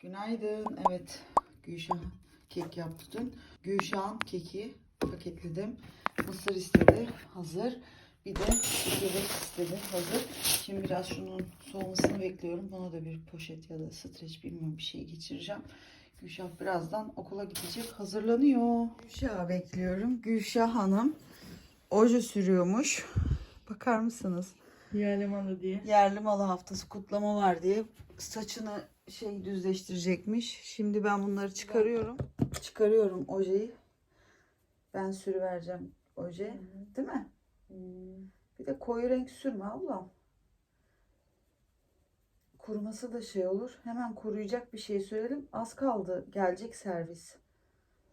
Günaydın. Evet. Gülşah kek yaptı dün. Gülşah'ın keki paketledim. Mısır istedi. Hazır. Bir de çekirdek istedi. Hazır. Şimdi biraz şunun soğumasını bekliyorum. Buna da bir poşet ya da streç bilmiyorum bir şey geçireceğim. Gülşah birazdan okula gidecek. Hazırlanıyor. Gülşah'ı bekliyorum. Gülşah Hanım oje sürüyormuş. Bakar mısınız? Yerli malı diye. Yerli malı haftası kutlama var diye saçını şey düzleştirecekmiş. Şimdi ben bunları çıkarıyorum. Çıkarıyorum ojeyi. Ben sürüvereceğim oje. Değil mi? Bir de koyu renk sürme ablam. Kuruması da şey olur. Hemen kuruyacak bir şey sürelim. Az kaldı. Gelecek servis.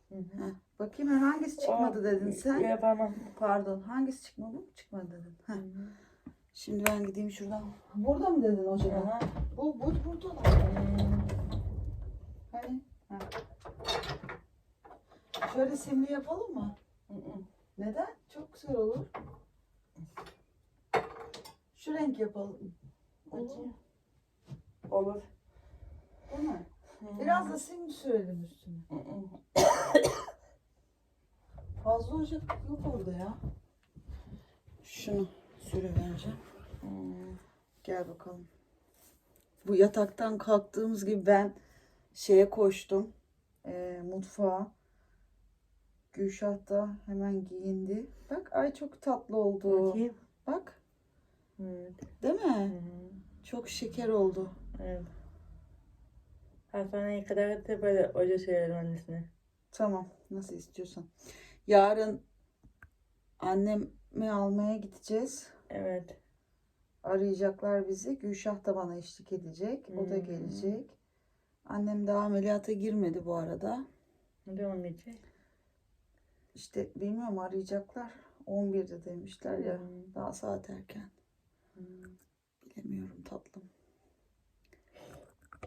Heh, Bakayım ha, hangisi çıkmadı dedin sen? Yapamam. Pardon. Hangisi çıkmadı? Çıkmadı dedin. Heh. Şimdi ben gideyim şuradan. Burada mı dedin hocam? Bu, bu burada da. Hani? Ha. Şöyle simli yapalım mı? Neden? Çok güzel olur. Şu renk yapalım. Olur. Olur. Değil mi? Biraz da sim sürelim üstüne. Fazla olacak yok orada ya. Şunu sürüvereceğim. Gel bakalım. Bu yataktan kalktığımız gibi ben şeye koştum. eee, mutfağa. Gülşah da hemen giyindi. Bak ay çok tatlı oldu. Bakayım. Bak Evet. değil mi? Çok şeker oldu. Evet. Hastaneye kadar da böyle hoca söyledim annesine. Tamam nasıl istiyorsan. Yarın annemi almaya gideceğiz. Evet. Arayacaklar bizi. Gülşah da bana eşlik edecek. O da Hmm. gelecek. Annem daha ameliyata girmedi bu arada. Ne zaman geçecek? İşte bilmiyorum arayacaklar. 11'de demişler ya. Hmm. Daha saat erken. Bilemiyorum tatlım.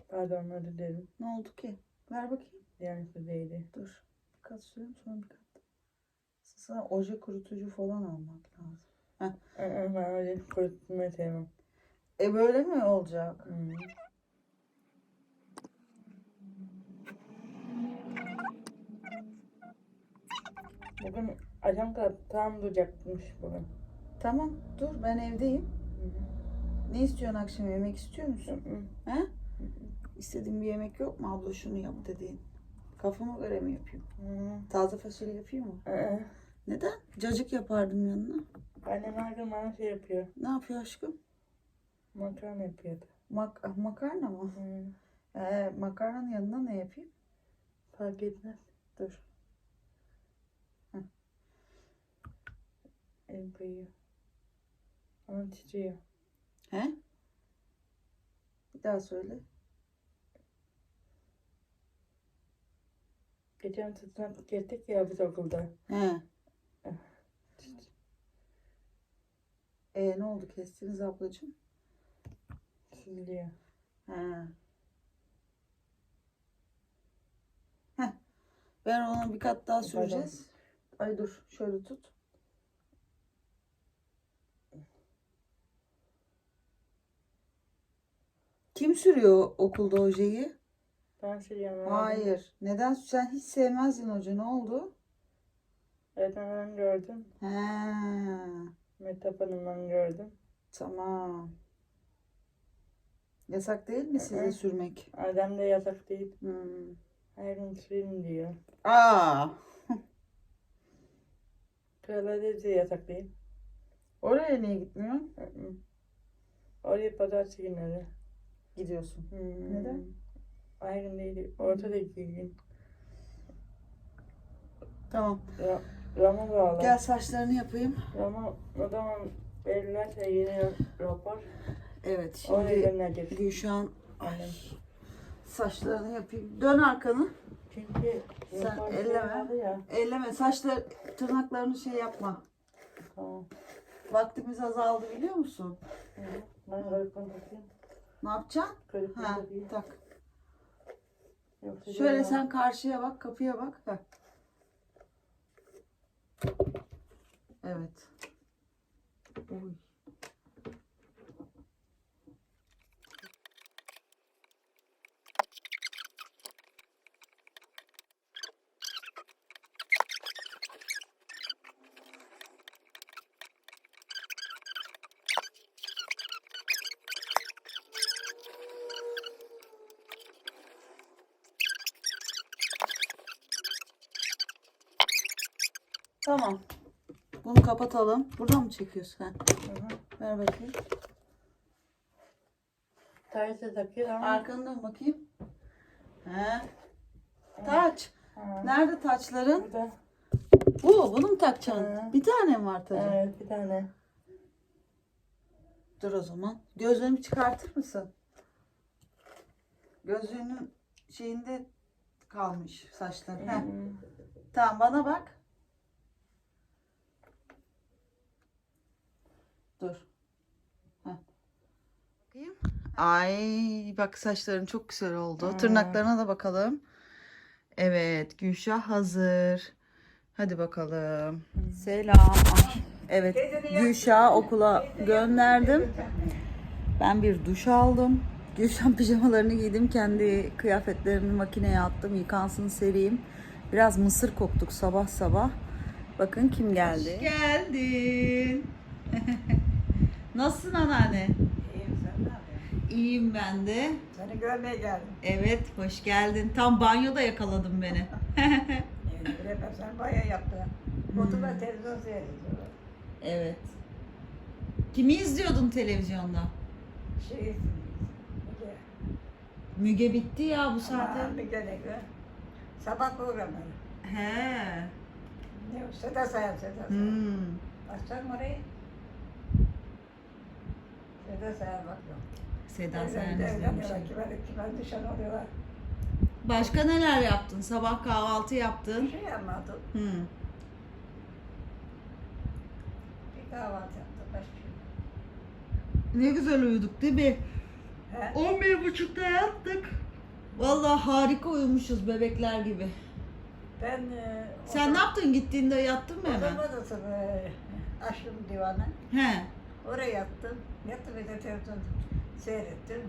Pardon özür dilerim. Ne oldu ki? Ver bakayım. Yani sözeydi. Dur. Bir kat süreyim sonra bir kat. Sana oje kurutucu falan almak lazım. Ben öyle kurutmayı sevmem. E böyle mi olacak? Hmm. Bugün akşam kadar tam duracakmış bugün. Tamam dur ben evdeyim. Hı hı. Ne istiyorsun akşam yemek istiyor musun? hı. He? İstediğin bir yemek yok mu abla şunu yap dediğin? Kafama göre mi yapayım? Hı. Taze fasulye yapayım mı? Ee, Neden? Cacık yapardım yanına. Annem her gün bana şey yapıyor. Ne yapıyor aşkım? Makarna yapıyordu. Mak ah, makarna mı? Hı. Ee, makarnanın yanına ne yapayım? Fark etmez. Dur. El koyuyor. Ama titriyor. He? Bir daha söyle. Geçen tutmak gittik ya biz okulda. He. E ne oldu kestiniz ablacığım? Siliyor. He. Heh. Ben onu bir kat daha süreceğiz. Ay dur şöyle tut. Kim sürüyor okulda ojeyi? Ben siliyorum. abi. Hayır. Neden? Sen hiç sevmezdin hoca. Ne oldu? Evet ben gördüm. He. Metap Hanım'dan gördüm. Tamam. Yasak değil mi size Hı. sürmek? Adem de yasak değil. Hmm. Her gün silin diyor. Aa. Kraliçe de yasak değil. Oraya niye gitmiyorsun? Hı hı. Oraya pazartesi günleri. Gidiyorsun. Hmm. Neden? Her gün değil. Ortada iki gün. Tamam. Ra Rama bağlı. Gel saçlarını yapayım. Rama o zaman verirlerse yeni rapor. Evet şimdi. Gülşah'ın saçlarını yapayım. Dön arkanı. Çünkü Sen şey elleme. Elleme. Saçlar tırnaklarını şey yapma. Tamam. Vaktimiz azaldı biliyor musun? Hı. Ben kırıkını takayım. Ne yapacaksın? Kırıkını Ha, takayım. tak. Yoksa Şöyle sen karşıya bak, kapıya bak. Heh. Evet. Oy. Tamam. Bunu kapatalım. Buradan mı çekiyorsun? Ha? Ver bakayım. Tersi takıyor ama. Arkanı dön bakayım. He. Taç. Ha. Nerede taçların? Burada. Bu. Bunu mu takacaksın? Hı. Bir tane mi var tacın? Evet bir tane. Dur o zaman. Gözlüğümü çıkartır mısın? Gözlüğünün şeyinde kalmış saçları. Heh. Tamam bana bak. Dur. Heh. Bakayım. Ay bak saçların çok güzel oldu. Hmm. Tırnaklarına da bakalım. Evet Gülşah hazır. Hadi bakalım. Selam. Evet Gülşah'ı okula gönderdim. Ben bir duş aldım. Gülşah pijamalarını giydim. Kendi kıyafetlerimi makineye attım. Yıkansın sereyim. Biraz mısır koktuk sabah sabah. Bakın kim geldi. Hoş geldin. Nasılsın anneanne? İyiyim sen ne yapıyorsun? İyiyim ben de. Seni görmeye geldim. Evet hoş geldin. Tam banyoda yakaladım beni. Bilemem sen bayağı yaptın. Oturma televizyon seyrediyorum. evet. Kimi izliyordun televizyonda? Şey, Müge. Müge bitti ya bu Ama saatte. Müge ne gö? Sabah programları. He. Ne? Seda Sayan, Seda Sayan. Hmm. Açsana orayı. Seda Sayan bakıyorum. Seda Sayan kime, kime nişan oluyorlar. Başka neler yaptın? Sabah kahvaltı yaptın. Bir şey yapmadım. Hmm. Bir kahvaltı yaptım. Başka bir şey. Ne güzel uyuduk değil mi? He? 11 buçukta yattık. Vallahi harika uyumuşuz bebekler gibi. Ben... e, Sen ne yaptın gittiğinde yattın mı hemen? Oturma odasını e, açtım divanı. He. Oraya yattım. Yattım bir de televizyon seyrettim.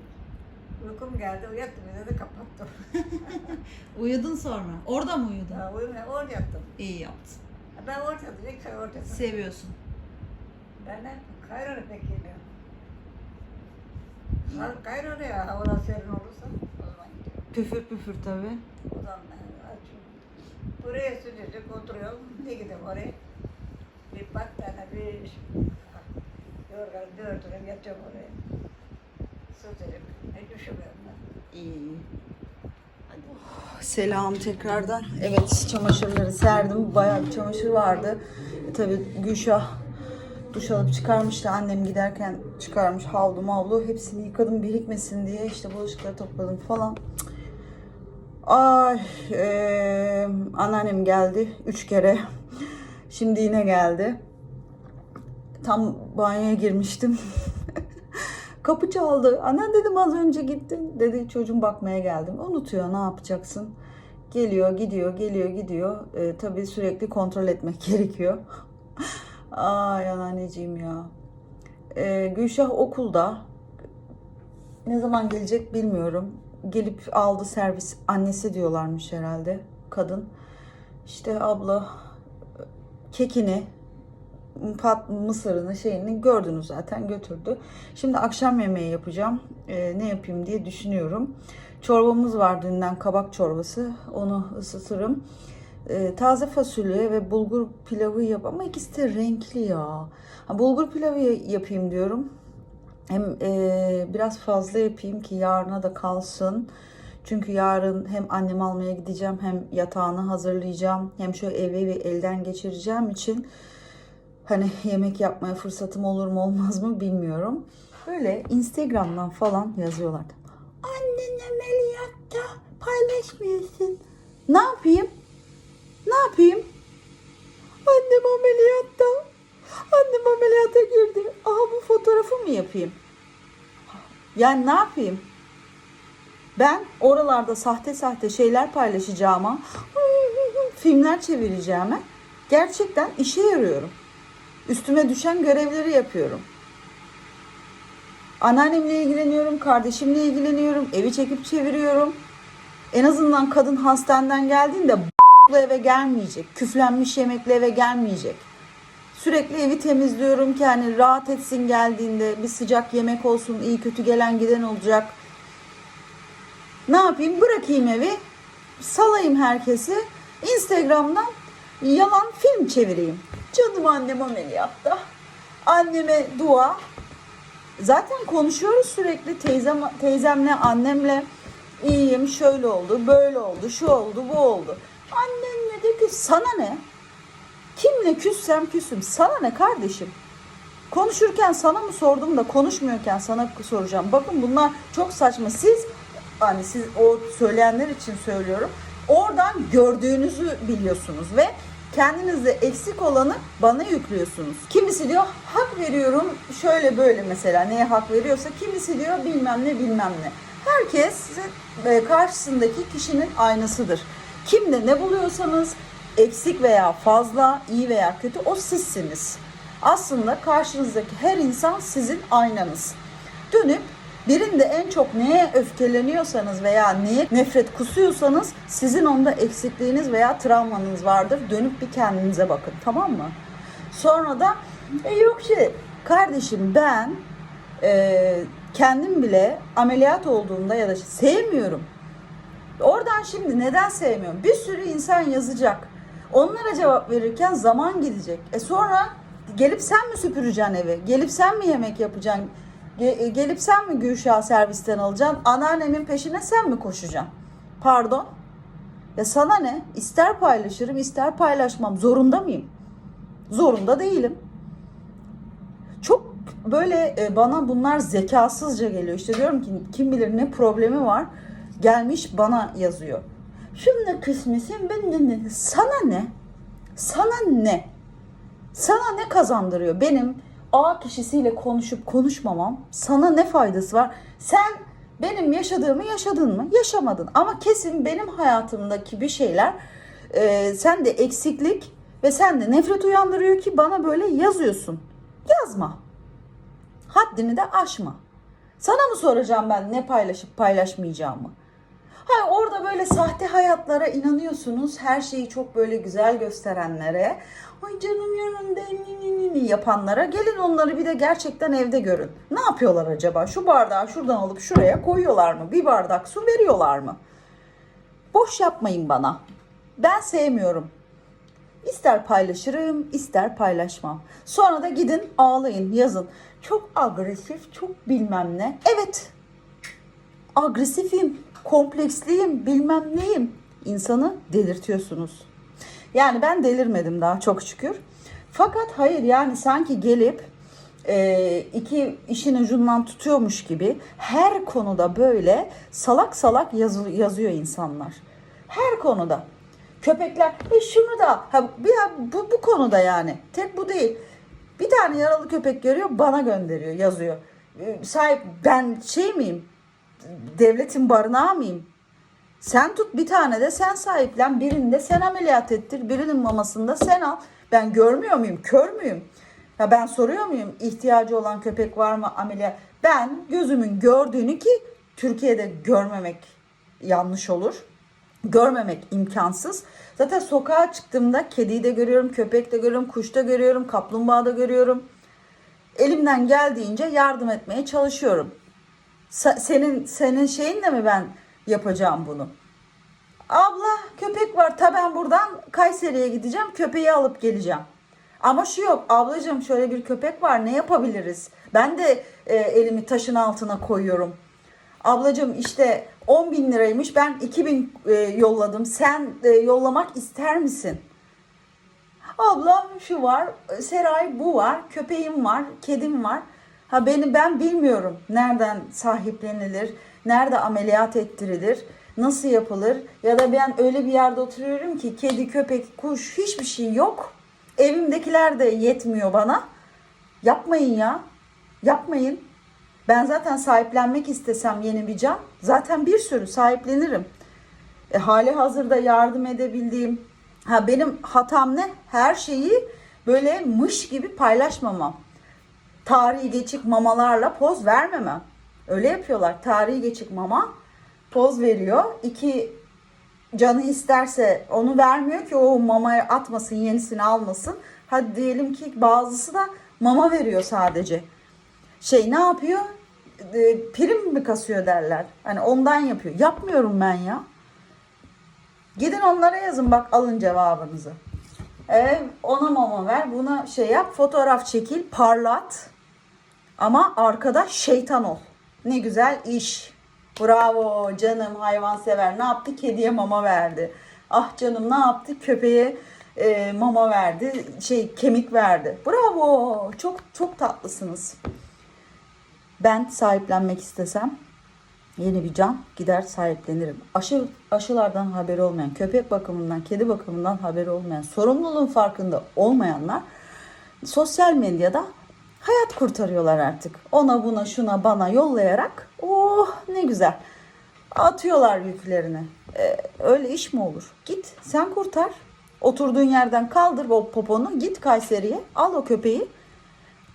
Uykum geldi. Yattım bir de, de kapattım. Uyudun sonra. Orada mı uyudun? Daha uyumaya orada yattım. İyi yaptın. Ben orada yattım. Orada yattım. Seviyorsun. Ben hep Kayra'nı pek yemiyorum. Kay- Kayra'da ya havalar serin olursa o zaman gidiyorum. Püfür püfür tabii. O zaman ben açıyorum. Buraya sıcacık oturuyorum. Ne gidiyorum oraya? Bir battaniye, bir yorgan, bir örtüyorum, yatacağım oraya. Sıcacık. Ne düşünmüyorum ben. İyi. Selam tekrardan. Evet çamaşırları serdim. Bayağı bir çamaşır vardı. E, tabii Gülşah duş alıp çıkarmıştı. Annem giderken çıkarmış havlu mavlu. Hepsini yıkadım birikmesin diye. işte bulaşıkları topladım falan. Ay eee, anneannem geldi. Üç kere. Şimdi yine geldi. Tam banyoya girmiştim. Kapı çaldı. Annen dedim az önce gittin. Dedi çocuğum bakmaya geldim. Unutuyor ne yapacaksın? Geliyor gidiyor geliyor gidiyor. Ee, tabii sürekli kontrol etmek gerekiyor. Ay anneanneciğim ya. Ee, Gülşah okulda. Ne zaman gelecek bilmiyorum. Gelip aldı servis. Annesi diyorlarmış herhalde. Kadın. İşte abla kekini pat mısırını şeyini gördünüz zaten götürdü. Şimdi akşam yemeği yapacağım. Ee, ne yapayım diye düşünüyorum. Çorbamız var dünden kabak çorbası. Onu ısıtırım. Ee, taze fasulye ve bulgur pilavı yap ama ikisi de renkli ya. Ha, bulgur pilavı yapayım diyorum. Hem e, biraz fazla yapayım ki yarına da kalsın. Çünkü yarın hem annemi almaya gideceğim hem yatağını hazırlayacağım. Hem şöyle evi elden geçireceğim için hani yemek yapmaya fırsatım olur mu olmaz mı bilmiyorum. Böyle Instagram'dan falan yazıyorlar. Annen ameliyatta paylaşmıyorsun. Ne yapayım? Ne yapayım? Annem ameliyatta. Annem ameliyata girdi. Aha bu fotoğrafı mı yapayım? Yani ne yapayım? Ben oralarda sahte sahte şeyler paylaşacağıma, filmler çevireceğime gerçekten işe yarıyorum. Üstüme düşen görevleri yapıyorum. Anneannemle ilgileniyorum, kardeşimle ilgileniyorum, evi çekip çeviriyorum. En azından kadın hastaneden geldiğinde b***lı eve gelmeyecek, küflenmiş yemekle eve gelmeyecek. Sürekli evi temizliyorum ki hani rahat etsin geldiğinde bir sıcak yemek olsun, iyi kötü gelen giden olacak. Ne yapayım? Bırakayım evi, salayım herkesi. Instagram'dan yalan film çevireyim. Canım annem ameliyatta. Anneme dua. Zaten konuşuyoruz sürekli teyzem, teyzemle, annemle. İyiyim, şöyle oldu, böyle oldu, şu oldu, bu oldu. Annen ne dedi ki sana ne? Kimle küssem küsüm. Sana ne kardeşim? Konuşurken sana mı sordum da konuşmuyorken sana soracağım. Bakın bunlar çok saçma. Siz hani siz o söyleyenler için söylüyorum. Oradan gördüğünüzü biliyorsunuz ve kendinizde eksik olanı bana yüklüyorsunuz. Kimisi diyor hak veriyorum şöyle böyle mesela neye hak veriyorsa kimisi diyor bilmem ne bilmem ne. Herkes e, karşısındaki kişinin aynasıdır. Kimde ne buluyorsanız eksik veya fazla, iyi veya kötü o sizsiniz. Aslında karşınızdaki her insan sizin aynanız. Dönüp birinde en çok neye öfkeleniyorsanız veya neye nefret kusuyorsanız sizin onda eksikliğiniz veya travmanız vardır. Dönüp bir kendinize bakın tamam mı? Sonra da "E yok şey kardeşim ben e, kendim bile ameliyat olduğumda ya da sevmiyorum. Oradan şimdi neden sevmiyorum? Bir sürü insan yazacak. Onlara cevap verirken zaman gidecek. E sonra gelip sen mi süpüreceksin evi? Gelip sen mi yemek yapacaksın? Ge- e, gelip sen mi Gülşah servisten alacaksın? Anneannemin peşine sen mi koşacaksın? Pardon? Ya sana ne? İster paylaşırım, ister paylaşmam. Zorunda mıyım? Zorunda değilim. Çok böyle e, bana bunlar zekasızca geliyor. İşte diyorum ki kim bilir ne problemi var. Gelmiş bana yazıyor. Şununla kısmesin ben? Sana ne? Sana ne? Sana ne kazandırıyor? Benim A kişisiyle konuşup konuşmamam sana ne faydası var? Sen benim yaşadığımı yaşadın mı? Yaşamadın. Ama kesin benim hayatımdaki bir şeyler e, sende eksiklik ve sende nefret uyandırıyor ki bana böyle yazıyorsun. Yazma. Haddini de aşma. Sana mı soracağım ben ne paylaşıp paylaşmayacağımı? Hayır orada böyle sahte hayatlara inanıyorsunuz. Her şeyi çok böyle güzel gösterenlere. Ay canım yanımda yapanlara. Gelin onları bir de gerçekten evde görün. Ne yapıyorlar acaba? Şu bardağı şuradan alıp şuraya koyuyorlar mı? Bir bardak su veriyorlar mı? Boş yapmayın bana. Ben sevmiyorum. İster paylaşırım, ister paylaşmam. Sonra da gidin ağlayın, yazın. Çok agresif, çok bilmem ne. Evet, agresifim, kompleksliyim, bilmem neyim. İnsanı delirtiyorsunuz. Yani ben delirmedim daha çok şükür. Fakat hayır yani sanki gelip e, iki işin ucundan tutuyormuş gibi her konuda böyle salak salak yazı- yazıyor insanlar. Her konuda. Köpekler e şunu da ha, ya, bu, bu konuda yani tek bu değil. Bir tane yaralı köpek görüyor bana gönderiyor yazıyor. E, sahip ben şey miyim? Devletin barınağı mıyım? Sen tut bir tane de sen sahiplen. Birini de sen ameliyat ettir. Birinin mamasını da sen al. Ben görmüyor muyum? Kör müyüm? Ya ben soruyor muyum? İhtiyacı olan köpek var mı ameliyat? Ben gözümün gördüğünü ki Türkiye'de görmemek yanlış olur. Görmemek imkansız. Zaten sokağa çıktığımda kediyi de görüyorum, köpek de görüyorum, kuş da görüyorum, kaplumbağa da görüyorum. Elimden geldiğince yardım etmeye çalışıyorum. Senin senin şeyinle mi ben yapacağım bunu? Abla köpek var. Ta ben buradan Kayseri'ye gideceğim. Köpeği alıp geleceğim. Ama şu yok. Ablacığım şöyle bir köpek var. Ne yapabiliriz? Ben de e, elimi taşın altına koyuyorum. Ablacığım işte 10 bin liraymış. Ben 2 bin e, yolladım. Sen e, yollamak ister misin? Abla şu var, Seray bu var, köpeğim var, kedim var. Ha beni ben bilmiyorum nereden sahiplenilir, nerede ameliyat ettirilir, nasıl yapılır ya da ben öyle bir yerde oturuyorum ki kedi, köpek, kuş hiçbir şey yok. Evimdekiler de yetmiyor bana. Yapmayın ya. Yapmayın. Ben zaten sahiplenmek istesem yeni bir can zaten bir sürü sahiplenirim. E, hali hazırda yardım edebildiğim ha benim hatam ne? Her şeyi böyle mış gibi paylaşmamam. Tarihi geçik mamalarla poz vermemem. Öyle yapıyorlar. Tarihi geçik mama poz veriyor. İki canı isterse onu vermiyor ki o mamaya atmasın, yenisini almasın. Hadi diyelim ki bazısı da mama veriyor sadece. Şey ne yapıyor? E, prim mi kasıyor derler. Hani ondan yapıyor. Yapmıyorum ben ya. Gidin onlara yazın bak alın cevabınızı. Ee, ona mama ver, buna şey yap, fotoğraf çekil, parlat. Ama arkada şeytan ol. Ne güzel iş. Bravo canım hayvansever. Ne yaptı? Kediye mama verdi. Ah canım ne yaptı? Köpeğe e, mama verdi. Şey kemik verdi. Bravo. Çok çok tatlısınız. Ben sahiplenmek istesem yeni bir can gider sahiplenirim. Aşı, aşılardan haberi olmayan, köpek bakımından, kedi bakımından haberi olmayan, sorumluluğun farkında olmayanlar sosyal medyada hayat kurtarıyorlar artık. Ona buna şuna bana yollayarak oh ne güzel atıyorlar yüklerini. Ee, öyle iş mi olur? Git sen kurtar. Oturduğun yerden kaldır o poponu git Kayseri'ye al o köpeği.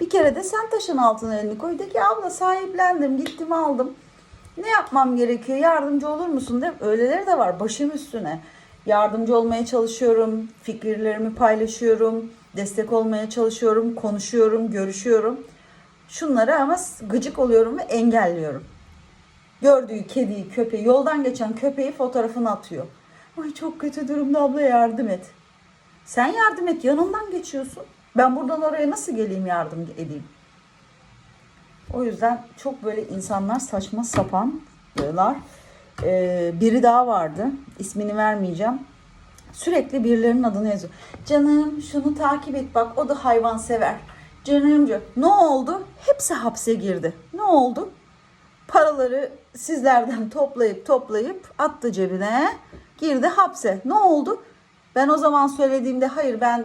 Bir kere de sen taşın altına elini koy. De ki abla sahiplendim gittim aldım. Ne yapmam gerekiyor? Yardımcı olur musun? De. Öyleleri de var başım üstüne. Yardımcı olmaya çalışıyorum. Fikirlerimi paylaşıyorum. Destek olmaya çalışıyorum. Konuşuyorum, görüşüyorum. Şunlara ama gıcık oluyorum ve engelliyorum. Gördüğü kediyi, köpeği, yoldan geçen köpeği fotoğrafını atıyor. Ay çok kötü durumda abla yardım et. Sen yardım et yanından geçiyorsun. Ben buradan oraya nasıl geleyim yardım edeyim? O yüzden çok böyle insanlar saçma sapanlar. Ee, biri daha vardı. İsmini vermeyeceğim. Sürekli birilerinin adını yazıyor. Canım şunu takip et bak o da hayvan sever. Canım. Ne oldu? Hepsi hapse girdi. Ne oldu? Paraları sizlerden toplayıp toplayıp attı cebine. Girdi hapse. Ne oldu? Ben o zaman söylediğimde hayır ben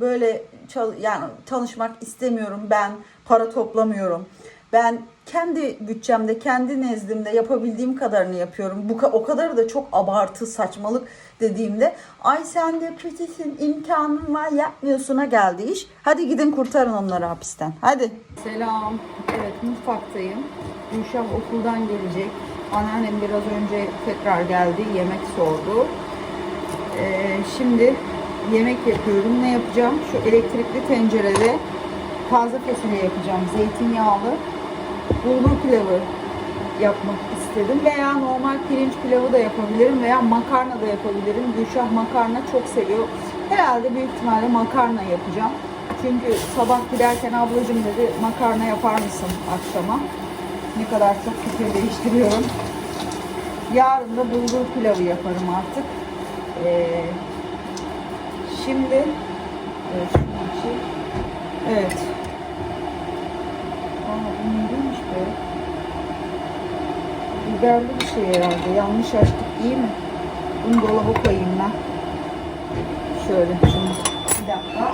böyle çal- yani çalışmak istemiyorum. Ben para toplamıyorum. Ben kendi bütçemde, kendi nezdimde yapabildiğim kadarını yapıyorum. Bu o kadarı da çok abartı, saçmalık dediğimde ay sen de kötüsün, imkanın var, yapmıyorsun'a geldi iş. Hadi gidin kurtarın onları hapisten. Hadi. Selam. Evet mutfaktayım. Gülşah okuldan gelecek. Anneannem biraz önce tekrar geldi. Yemek sordu. Ee, şimdi yemek yapıyorum. Ne yapacağım? Şu elektrikli tencerede taze fasulye yapacağım. Zeytinyağlı bulgur pilavı yapmak istedim. Veya normal pirinç pilavı da yapabilirim veya makarna da yapabilirim. Gülşah makarna çok seviyor. Herhalde büyük ihtimalle makarna yapacağım. Çünkü sabah giderken ablacığım dedi makarna yapar mısın akşama? Ne kadar çok fikir değiştiriyorum. Yarın da bulgur pilavı yaparım artık. Ee, şimdi evet, açayım. Evet. Aa, bu neymiş be? Biberli bir şey herhalde. Yanlış açtık değil mi? Bunu dolaba koyayım ben. Şöyle şunu. Bir dakika.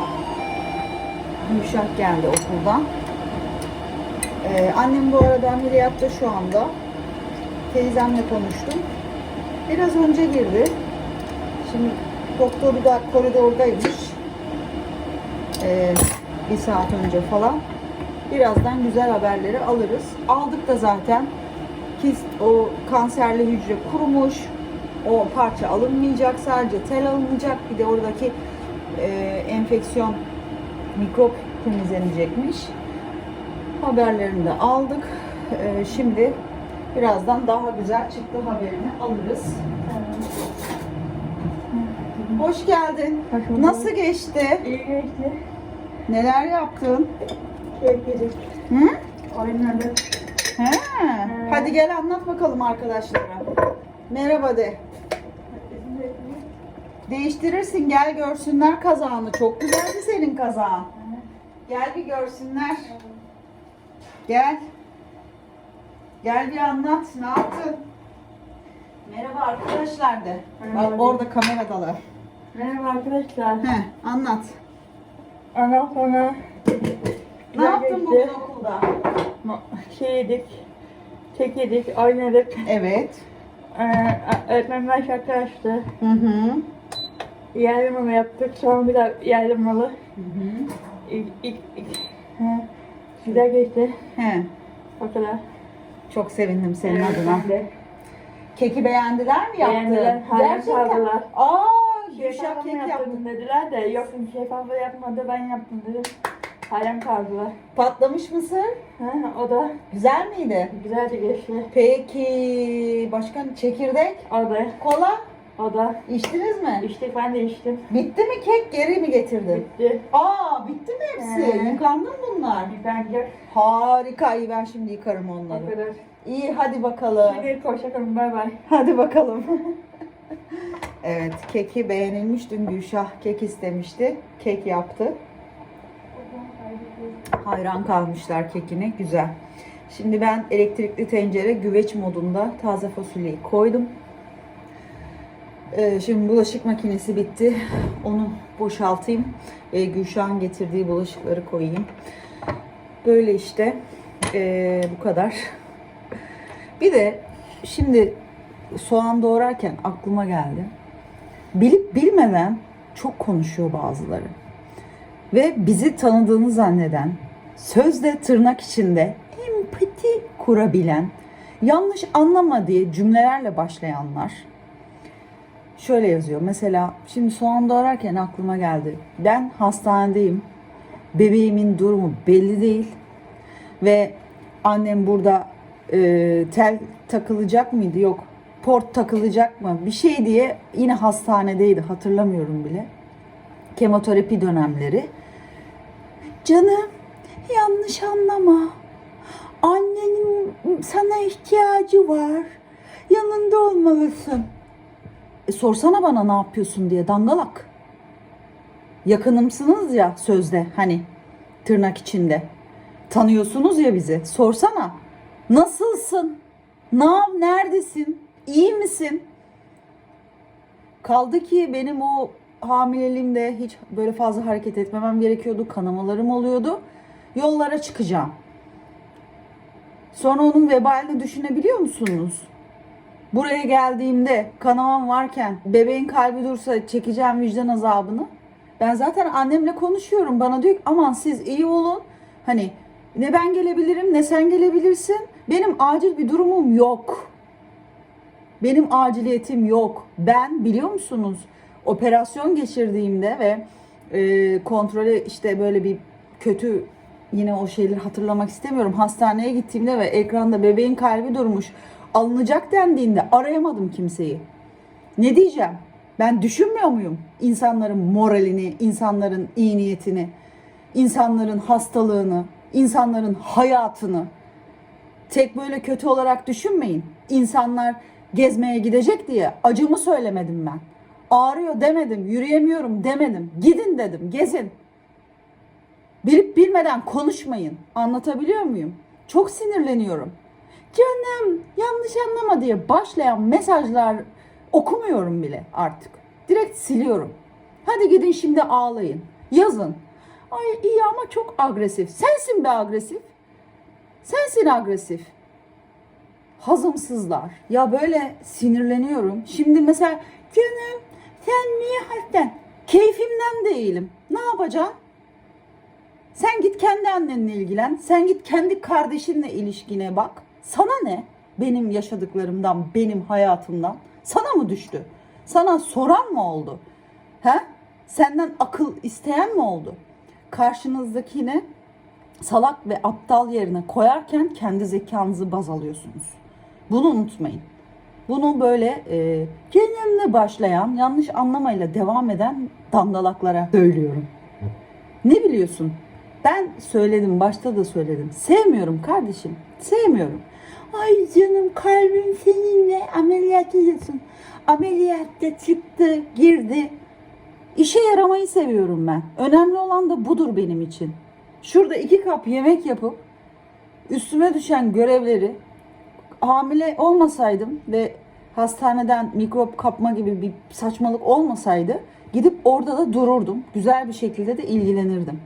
Gülşah geldi okuldan. Ee, annem bu arada ameliyatta şu anda. Teyzemle konuştum. Biraz önce girdi. Şimdi doktor da koridordaymış. Ee, bir saat önce falan. Birazdan güzel haberleri alırız. Aldık da zaten. Kist, o kanserli hücre kurumuş. O parça alınmayacak. Sadece tel alınacak. Bir de oradaki e, enfeksiyon mikrop temizlenecekmiş. Haberlerini de aldık. E, şimdi birazdan daha güzel çıktı haberini alırız. Hoş geldin. Hoş bulduk. Nasıl geçti? İyi geçti. Neler yaptın? Keyifli. Hı? Oynadık. He. Hadi gel anlat bakalım arkadaşlara. Merhaba de. Değiştirirsin gel görsünler kazağını. Çok güzeldi senin kazağın. Gel bir görsünler. Gel. Gel bir anlat. Ne yaptın? Merhaba arkadaşlar de. Merhaba. Bak orada kameradalar. Merhaba arkadaşlar. He, anlat. Ondan sonra Ne yaptın bugün okulda? şey yedik. Kek yedik, oynadık. Evet. Ee, öğretmenler şaka açtı. Hı hı. Yardımını yaptık. Sonra bir daha yardımını. Hı hı. İlk, ilk, ilk. He. Güzel geçti. He. O kadar. Çok sevindim senin Evet, adına. ben de. Keki beğendiler mi yaptın? Beğendiler, hala kaldılar. Aa, Gülşah mı kek yaptın. dediler de yok şeffafı yapmadı ben yaptım dedi. Hayran kaldılar. Patlamış mısır. Ha, o da Güzel miydi? güzeldi geçti. Peki, başka çekirdek, O da, kola. O da. İçtiniz mi? İçtik ben de içtim. Bitti mi kek geri mi getirdin? Bitti. Aa bitti mi hepsi? He. Yıkandı mı bunlar? Bence Harika iyi ben şimdi yıkarım o onları. kadar. İyi hadi bakalım. Hadi hoşçakalın bay bay. Hadi bakalım. evet keki beğenilmiş. Dün Gülşah kek istemişti. Kek yaptı. Hayran kalmışlar kekine. Güzel. Şimdi ben elektrikli tencere güveç modunda taze fasulyeyi koydum. Ee, şimdi bulaşık makinesi bitti. Onu boşaltayım. Ee, Gülşah'ın getirdiği bulaşıkları koyayım. Böyle işte. Ee, bu kadar. Bir de şimdi soğan doğrarken aklıma geldi. Bilip bilmeden çok konuşuyor bazıları. Ve bizi tanıdığını zanneden, sözde tırnak içinde empati kurabilen, yanlış anlama diye cümlelerle başlayanlar şöyle yazıyor. Mesela şimdi soğan doğrarken aklıma geldi. Ben hastanedeyim. Bebeğimin durumu belli değil. Ve annem burada e, tel takılacak mıydı? Yok. Port takılacak mı? Bir şey diye yine hastanedeydi. Hatırlamıyorum bile. Kemoterapi dönemleri. Canım yanlış anlama. Annenin sana ihtiyacı var. Yanında olmalısın. E, sorsana bana ne yapıyorsun diye dangalak. Yakınımsınız ya sözde hani tırnak içinde. Tanıyorsunuz ya bizi. Sorsana. Nasılsın? Yap- neredesin? İyi misin? Kaldı ki benim o hamileliğimde hiç böyle fazla hareket etmemem gerekiyordu. Kanamalarım oluyordu. Yollara çıkacağım. Sonra onun vebalini düşünebiliyor musunuz? Buraya geldiğimde kanamam varken bebeğin kalbi dursa çekeceğim vicdan azabını. Ben zaten annemle konuşuyorum. Bana diyor ki aman siz iyi olun. Hani ne ben gelebilirim ne sen gelebilirsin. Benim acil bir durumum yok. Benim aciliyetim yok. Ben biliyor musunuz operasyon geçirdiğimde ve e, kontrole işte böyle bir kötü yine o şeyleri hatırlamak istemiyorum. Hastaneye gittiğimde ve ekranda bebeğin kalbi durmuş alınacak dendiğinde arayamadım kimseyi. Ne diyeceğim? Ben düşünmüyor muyum insanların moralini, insanların iyi niyetini, insanların hastalığını, insanların hayatını? Tek böyle kötü olarak düşünmeyin. İnsanlar gezmeye gidecek diye acımı söylemedim ben. Ağrıyor demedim, yürüyemiyorum demedim. Gidin dedim, gezin. Bilip bilmeden konuşmayın. Anlatabiliyor muyum? Çok sinirleniyorum. Canım yanlış anlama diye başlayan mesajlar okumuyorum bile artık. Direkt siliyorum. Hadi gidin şimdi ağlayın. Yazın. Ay iyi ama çok agresif. Sensin be agresif. Sensin agresif. Hazımsızlar. Ya böyle sinirleniyorum. Şimdi mesela canım sen niye hastan? Keyfimden değilim. Ne yapacağım? Sen git kendi annenle ilgilen. Sen git kendi kardeşinle ilişkine bak. Sana ne? Benim yaşadıklarımdan, benim hayatımdan. Sana mı düştü? Sana soran mı oldu? He? Senden akıl isteyen mi oldu? Karşınızdakine salak ve aptal yerine koyarken kendi zekanızı baz alıyorsunuz. Bunu unutmayın. Bunu böyle e, kendimle başlayan, yanlış anlamayla devam eden dandalaklara söylüyorum. Ne biliyorsun? Ben söyledim, başta da söyledim. Sevmiyorum kardeşim, sevmiyorum. Ay canım kalbim seninle ameliyatlısın. Ameliyatta çıktı, girdi. İşe yaramayı seviyorum ben. Önemli olan da budur benim için. Şurada iki kap yemek yapıp üstüme düşen görevleri hamile olmasaydım ve hastaneden mikrop kapma gibi bir saçmalık olmasaydı gidip orada da dururdum. Güzel bir şekilde de ilgilenirdim.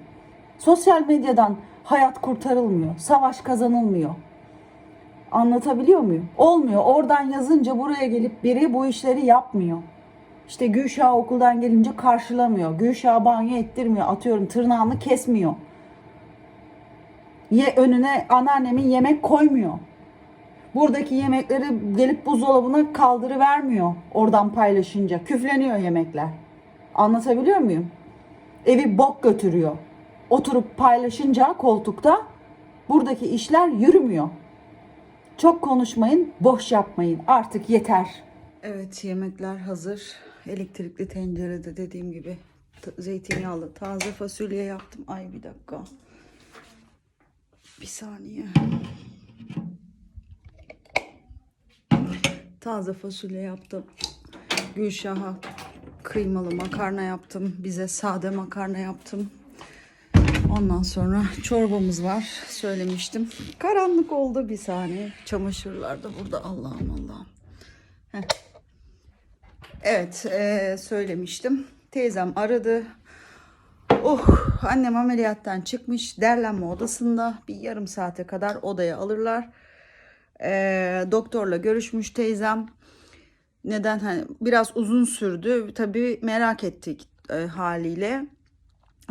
Sosyal medyadan hayat kurtarılmıyor, savaş kazanılmıyor. Anlatabiliyor muyum? Olmuyor. Oradan yazınca buraya gelip biri bu işleri yapmıyor. İşte Gülşah okuldan gelince karşılamıyor. Gülşah banyo ettirmiyor. Atıyorum tırnağını kesmiyor. Ye önüne anneannemin yemek koymuyor. Buradaki yemekleri gelip buzdolabına kaldırıvermiyor oradan paylaşınca. Küfleniyor yemekler. Anlatabiliyor muyum? Evi bok götürüyor. Oturup paylaşınca koltukta buradaki işler yürümüyor. Çok konuşmayın, boş yapmayın. Artık yeter. Evet yemekler hazır. Elektrikli tencerede dediğim gibi zeytinyağlı taze fasulye yaptım. Ay bir dakika. Bir saniye. Taze fasulye yaptım. Gülşah'a kıymalı makarna yaptım. Bize sade makarna yaptım. Ondan sonra çorbamız var. Söylemiştim. Karanlık oldu bir saniye. Çamaşırlar da burada. Allah'ım Allah'ım. Evet eee, söylemiştim. Teyzem aradı. Oh annem ameliyattan çıkmış. Derlenme odasında. Bir yarım saate kadar odaya alırlar. Eee, doktorla görüşmüş teyzem. Neden hani biraz uzun sürdü. Tabii merak ettik e, haliyle.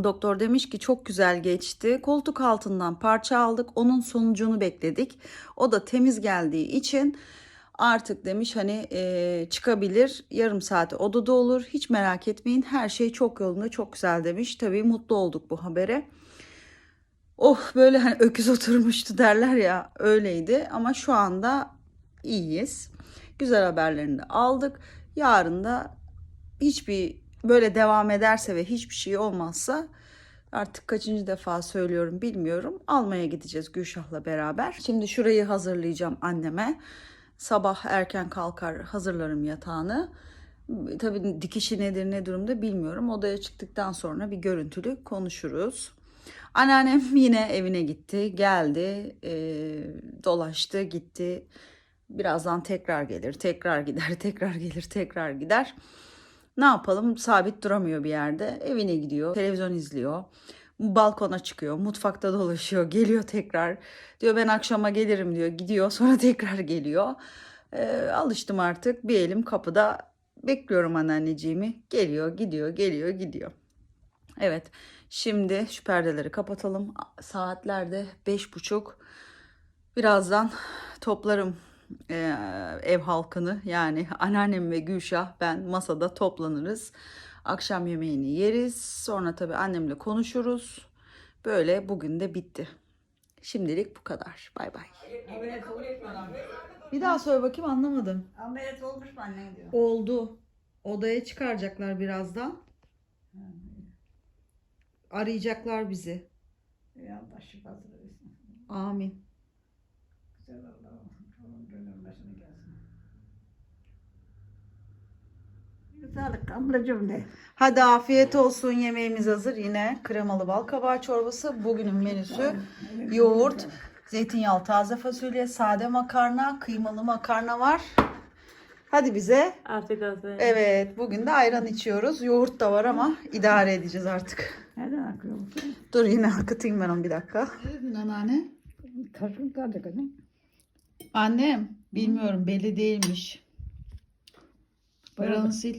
Doktor demiş ki çok güzel geçti. Koltuk altından parça aldık. Onun sonucunu bekledik. O da temiz geldiği için artık demiş hani e, çıkabilir. Yarım saate odada olur. Hiç merak etmeyin. Her şey çok yolunda çok güzel demiş. Tabii mutlu olduk bu habere. Oh böyle hani öküz oturmuştu derler ya öyleydi. Ama şu anda iyiyiz. Güzel haberlerini de aldık. Yarın da hiçbir böyle devam ederse ve hiçbir şey olmazsa artık kaçıncı defa söylüyorum bilmiyorum. Almaya gideceğiz Gülşah'la beraber. Şimdi şurayı hazırlayacağım anneme. Sabah erken kalkar hazırlarım yatağını. Tabii dikişi nedir ne durumda bilmiyorum. Odaya çıktıktan sonra bir görüntülü konuşuruz. Anneannem yine evine gitti, geldi, eee, dolaştı, gitti. Birazdan tekrar gelir, tekrar gider, tekrar gelir, tekrar gider. Ne yapalım? Sabit duramıyor bir yerde. Evine gidiyor, televizyon izliyor. Balkona çıkıyor, mutfakta dolaşıyor, geliyor tekrar. Diyor ben akşama gelirim diyor. Gidiyor sonra tekrar geliyor. Ee, alıştım artık. Bir elim kapıda bekliyorum anneanneciğimi. Geliyor, gidiyor, geliyor, gidiyor. Evet. Şimdi şu perdeleri kapatalım. Saatlerde beş buçuk. Birazdan toplarım e, ev halkını yani anneannem ve Gülşah ben masada toplanırız. Akşam yemeğini yeriz. Sonra tabii annemle konuşuruz. Böyle bugün de bitti. Şimdilik bu kadar. Bay bay. Bir daha söyle bakayım anlamadım. Ameliyat olmuş mu annen diyor. Oldu. Odaya çıkaracaklar birazdan. Arayacaklar bizi. Ya başı şifası versin. Amin. Güzel Allah'ım. Onun dönülmesini gelsin. Sağlık ablacığım de. Hadi afiyet olsun. Yemeğimiz hazır. Yine kremalı bal kabağı çorbası. Bugünün menüsü yoğurt, zeytinyağlı taze fasulye, sade makarna, kıymalı makarna var. Hadi bize. Artık olsun. Evet, bugün de ayran içiyoruz. Yoğurt da var ama idare edeceğiz artık. Nereden akıyor bu? Dur yine akıtayım ben onu bir dakika. Evet anneanne. Kaşın kaldı kızım. Annem, bilmiyorum belli değilmiş. Paranı sil.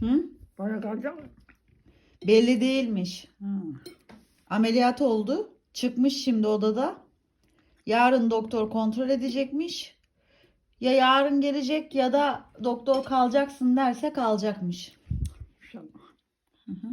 Hı? Bana kalacak mı? Belli değilmiş. Ha. Ameliyat oldu. Çıkmış şimdi odada. Yarın doktor kontrol edecekmiş. Ya yarın gelecek ya da doktor kalacaksın derse kalacakmış. İnşallah. Hı hı.